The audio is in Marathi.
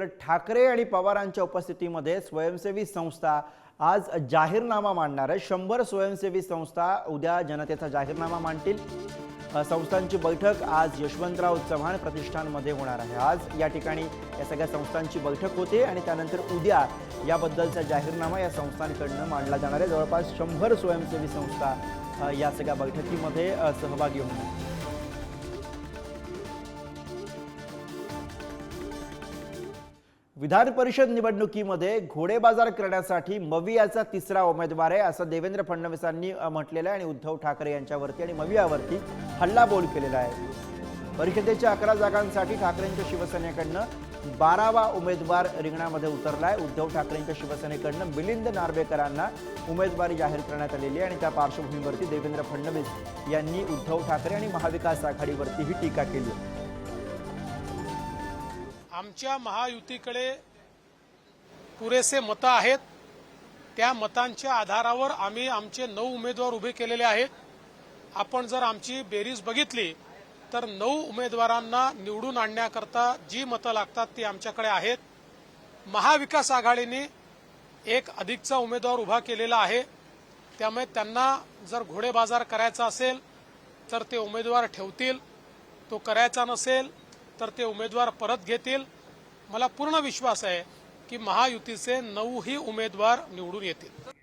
तर ठाकरे आणि पवारांच्या उपस्थितीमध्ये स्वयंसेवी संस्था आज जाहीरनामा मांडणार आहे. शंभर स्वयंसेवी संस्था उद्या जनतेचा जाहीरनामा मांडतील. संस्थांची बैठक आज यशवंतराव चव्हाण प्रतिष्ठानमध्ये होणार आहे. आज या ठिकाणी या सगळ्या संस्थांची बैठक होते आणि त्यानंतर उद्या याबद्दलचा जाहीरनामा या संस्थांकडनं मांडला जाणार आहे. जवळपास शंभर स्वयंसेवी संस्था या सगळ्या बैठकीमध्ये सहभागी होणार विधान परिषद निवडणुकीमध्ये घोडेबाजार करण्यासाठी मवियाचा तिसरा उमेदवार आहे असं देवेंद्र फडणवीसांनी म्हटलेलं आहे आणि उद्धव ठाकरे यांच्यावरती आणि मवियावरती हल्लाबोल केलेला आहे. परिषदेच्या अकरा जागांसाठी ठाकरेंच्या शिवसेनेकडनं बारावा उमेदवार रिंगणामध्ये उतरलाय. उद्धव ठाकरेंच्या शिवसेनेकडनं मिलिंद नार्वेकरांना उमेदवारी जाहीर करण्यात आलेली आहे आणि त्या पार्श्वभूमीवरती देवेंद्र फडणवीस यांनी उद्धव ठाकरे आणि महाविकास आघाडीवरती ही टीका केली आहे. आमच्या महायुतीकडे पुरेसे मतं आहेत. त्या मतांच्या आधारावर आम्ही आमचे नऊ उमेदवार उभे केलेले आहेत. आपण जर आमची बेरीज बघितली तर नऊ उमेदवारांना निवडून आणण्याकरता जी मतं लागतात ती आमच्याकडे आहेत. महाविकास आघाडीने एक अधिकचा उमेदवार उभा केलेला आहे. त्यामुळे त्यांना जर घोडेबाजार करायचा असेल तर ते उमेदवार ठेवतील. तो करायचा नसेल तर ते उमेदवार परत घेतील. मला पूर्ण विश्वास आहे की महायुतीचे नऊही उमेदवार निवडून येतील.